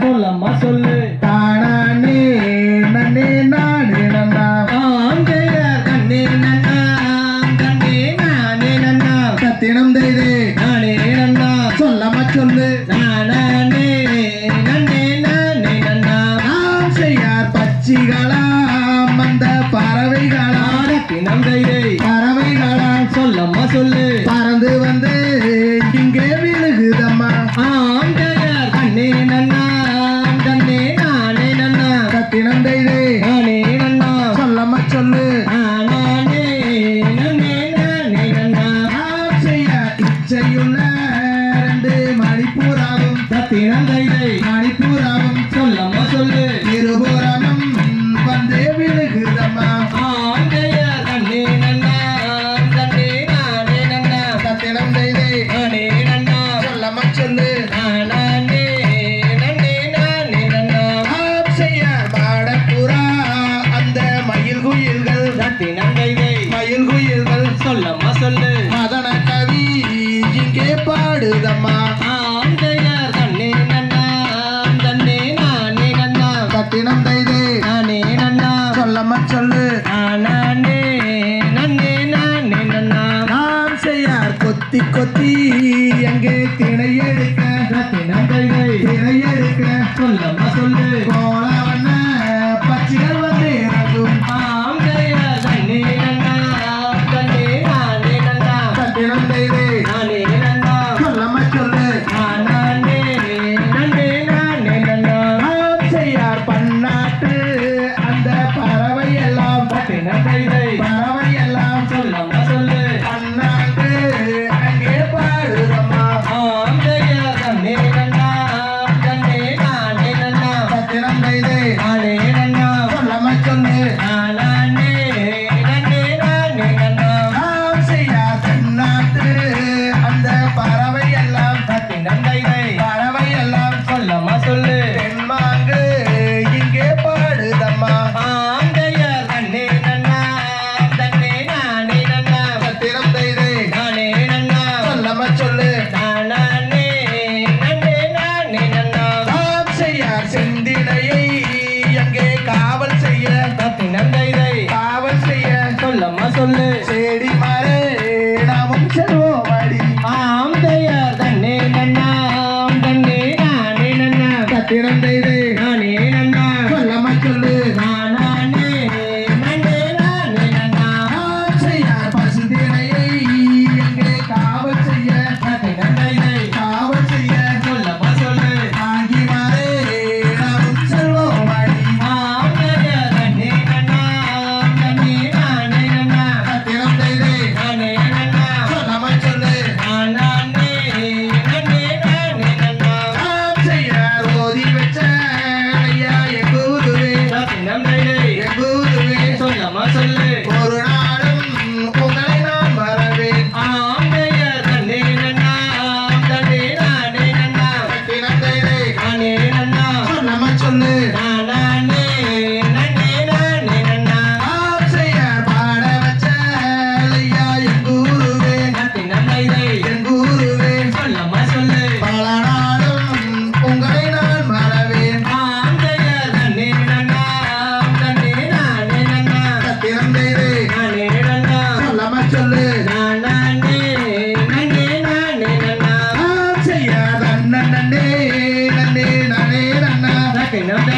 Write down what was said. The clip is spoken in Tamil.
சொல்லம்மா சொல்லு. தானானே நன்னே நானே நன்னா ஆம் ஜெயார் கண்ணே நன்னா கண்ணே நானே நன்னா சத்தினம் தெய்தே நானே நன்னா சொல்லம்மா சொல்லு. நானானே நன்னே நானே நன்னா ஆம் செய்யார் பச்சிகளாம் அந்த பறவைகளாம். தினம் தெய்தே பறவைகளாம். சொல்லம்மா சொல்லு. பறந்து வந்து பாடுதம்மா. கட்டினம் தைதே. நானே நன்னா. சொல்லம்மா சொல்லு. நானே நன்னே நானே நன்னா. நாம் செய்யார் கொத்தி கொத்தி எங்கே திணை எடுக்க? கட்டினம் தைதே. திணை எடுக்க? சொல்லம்மா சொல்லு. கோல 哈利。சொல்லு. நானே நானே நானே நன்னா செய்யாத நன்னே நன்னே நானே நன்னா நக்கே நம்ம